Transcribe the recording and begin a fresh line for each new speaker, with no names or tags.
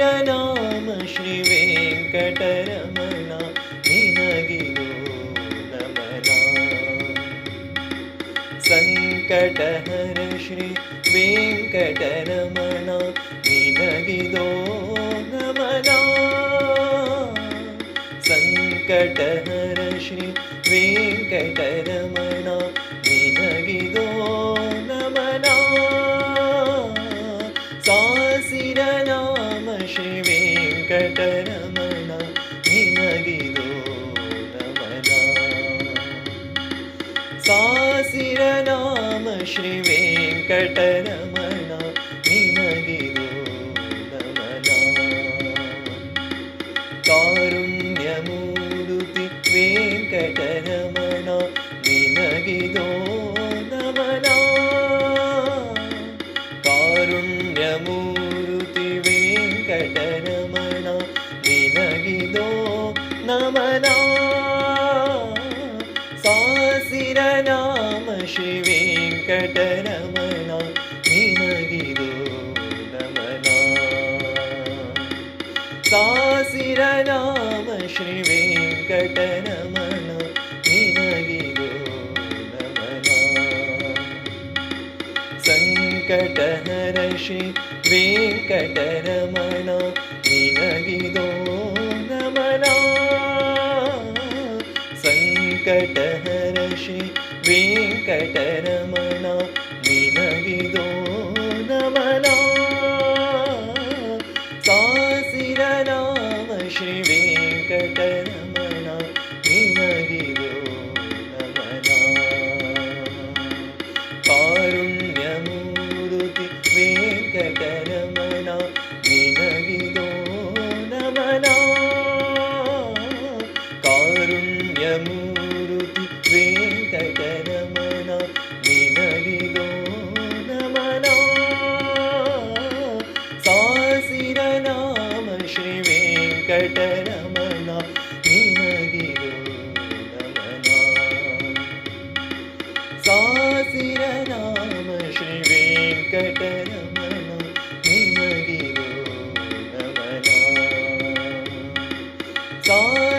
सासिरनाम श्रीवेङ्कटरमण निनगिरो नमना सङ्कटहर श्री वेङ्कटरमण निनगिदो नमना सङ्कटहर श्री वेङ्कटरमण वेङ्कटरमण निनगिदो नमना सासिरनाम श्री वेङ्कटरमण ಕಾಸಿರನಾಮ ಶ್ರೀ ವೆಂಕಟನಮನ ನಿನಗಿದು ನಮನ ಸಂಕಟಹರ ಶ್ರೀ ವೆಂಕಟರಮಣ ನಿನಗಿದೋ ನಮನ ಸಂಕಟಹರ ಶ್ರೀ ವೆಂಕಟರಮಣ star.